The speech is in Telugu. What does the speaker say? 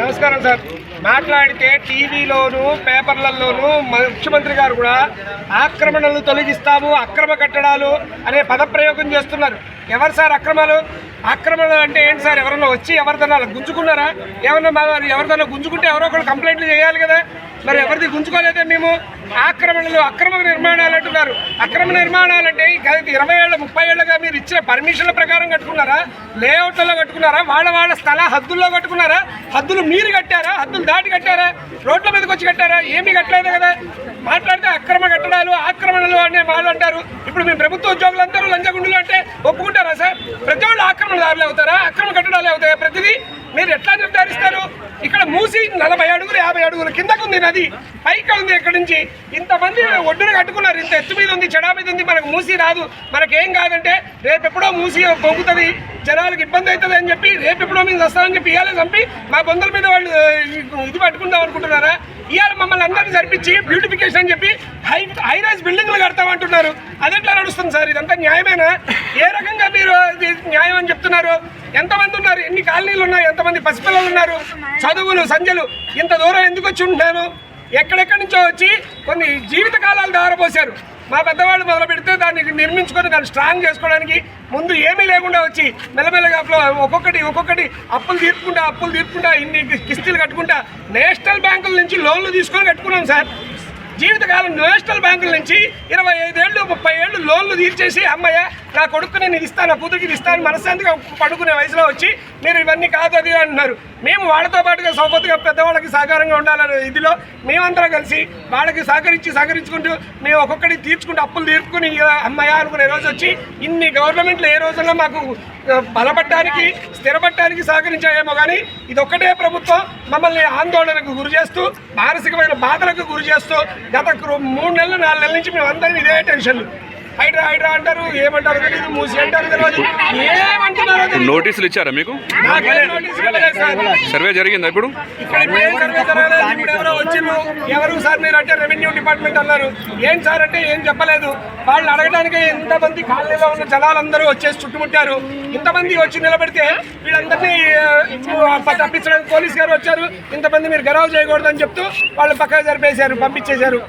నమస్కారం సార్. మాట్లాడితే టీవీలోను పేపర్లలోను ముఖ్యమంత్రి గారు కూడా ఆక్రమణలు తొలగిస్తాము అక్రమ కట్టడాలు అనే పదప్రయోగం చేస్తున్నారు. ఎవరు సార్ అక్రమాలు? ఆక్రమణ అంటే ఏంటి సార్? ఎవరన్నా వచ్చి ఎవరిదన్నా గుంజుకున్నారా? ఏమన్నా ఎవరిదన్నా గుంజుకుంటే ఎవరో ఒకరు కంప్లైంట్లు చేయాలి కదా? మరి ఎవరిది గుంజుకోలేదే మేము? ఆక్రమణలు అక్రమ నిర్మాణాలు అంటున్నారు. అక్రమ నిర్మాణాలు అంటే గత ఇరవై ఏళ్ళ ముప్పై ఏళ్ళగా మీరు ఇచ్చిన పర్మిషన్ల ప్రకారం కట్టుకున్నారా? లేఅవుట్లలో కట్టుకున్నారా? వాళ్ళ వాళ్ళ స్థల హద్దుల్లో కట్టుకున్నారా? హద్దులు మీరు కట్టారా? హద్దులు దాటి కట్టారా? రోడ్ల మీదకి వచ్చి కట్టారా? ఏమీ కట్టలేదు కదా? మాట్లాడితే అక్రమ కట్టడాలు ఆక్రమణలు అనే వాళ్ళు అంటారు. ఇప్పుడు మీ ప్రభుత్వ ఉద్యోగులందరూ లంచగుండులు అంటే ఒప్పుకుంటారా సార్? ప్రతి వాళ్ళు ఆక్రమణదారులు అవుతారా? అక్రమ కట్టడాలు అవుతాయా ప్రతిదీ? మీరు ఎట్లా నిర్ధారిస్తారు? ఇక్కడ మూసి నలభై అడుగులు యాభై అడుగులు కిందకు ఉంది నది పైకి ఉంది ఇక్కడ నుంచి. ఇంతమంది ఒడ్డున కట్టుకున్నారు. ఇంత ఎత్తు మీద ఉంది చెడా మీద ఉంది మనకు మూసి రాదు. మనకేం కాదంటే రేపు ఎప్పుడో మూసి పొంగుతుంది జనాలకు ఇబ్బంది అవుతుంది అని చెప్పి రేపు ఎప్పుడో మీద వస్తామని చెప్పి ఇవ్వాలి చంపి మా బొందల మీద వాళ్ళు ఇది పట్టుకుందాం అనుకుంటున్నారా? ఇవాళ మమ్మల్ని అందరినీ జరిపించి బ్యూటిఫికేషన్ అని చెప్పి హై హై రైజ్ బిల్డింగ్లు కడతామంటున్నారు. అది ఎట్లా నడుస్తుంది సార్? ఇదంతా న్యాయమేనా? ఏ రకంగా మీరు ఇది న్యాయం అని చెప్తున్నారు? ఎంతమంది ఉన్నారు? ఎన్ని కాలనీలు ఉన్నాయి? ఎంతమంది పసిపిల్లలు ఉన్నారు? చదువులు సంజలు ఇంత దూరం ఎందుకు వచ్చి ఉంటున్నాను? ఎక్కడెక్కడి నుంచో వచ్చి కొన్ని జీవిత కాలాలు మా పెద్దవాళ్ళు మొదలు పెడితే దాన్ని నిర్మించుకొని దాన్ని స్ట్రాంగ్ చేసుకోవడానికి ముందు ఏమీ లేకుండా వచ్చి మెల్లమెల్లగా ఒక్కొక్కటి ఒక్కొక్కటి అప్పులు తీర్చుకుంటా అప్పులు తీర్చుకుంటా ఇన్ని కిస్తీలు కట్టుకుంటా నేషనల్ బ్యాంకుల నుంచి లోన్లు తీసుకొని కట్టుకున్నాం సార్. జీవితకాలం నేషనల్ బ్యాంకుల నుంచి ఇరవై ఐదేళ్ళు ముప్పై ఏళ్ళు లోన్లు తీర్చేసి అమ్మయ్య నా కొడుకు నేను ఇస్తాను నా కూతురికి ఇస్తాను మనశ్శాంతిగా పడుకునే వయసులో వచ్చి మీరు ఇవన్నీ కాదు అది అంటున్నారు. మేము వాళ్ళతో పాటుగా సౌపతిగా పెద్దవాళ్ళకి సహకారంగా ఉండాలనే ఇదిలో మేమందరం కలిసి వాళ్ళకి సహకరించి సహకరించుకుంటూ మేము ఒక్కొక్కటి తీర్చుకుంటూ అప్పులు తీర్చుకుని అమ్మయ్య అనుకునే రోజు వచ్చి ఇన్ని గవర్నమెంట్లు ఏ రోజుల్లో మాకు బలపడటానికి స్థిరపడటానికి సహకరించాయేమో కానీ ఇది ఒక్కటే ప్రభుత్వం మమ్మల్ని ఆందోళనకు గురి చేస్తూ మానసికమైన బాధలకు గురి చేస్తూ గత మూడు నెలలు నాలుగు నెలల నుంచి మేము అందరం ఇదే టెన్షన్ హైడ్రా హైడ్రా అంటారు. ఏమంటారు తెలియదు మూసి అంటారు తెలియదు ఏమంటున్నారో తెలియదు. నోటీసులు ఇచ్చారా మీకు. సర్వే జరిగిందా ఇప్పుడు? ఎవరో వచ్చిండ్రు ఎవరు సార్ మీరు అంటే రెవెన్యూ డిపార్ట్మెంట్ అన్నారు. ఏం సార్ అంటే ఏం చెప్పలేదు. వాళ్ళు అడగడానికి ఇంతమంది కాలనీలో ఉన్న జనాలందరూ వచ్చేసి చుట్టుముట్టారు. ఇంతమంది వచ్చి నిలబెడితే వీళ్ళందరినీ తప్పించడానికి పోలీస్ గారు వచ్చారు. ఇంతమంది మీరు గరావు చేయకూడదని చెప్తూ వాళ్ళు పక్కకు జరిపేశారు పంపించేశారు.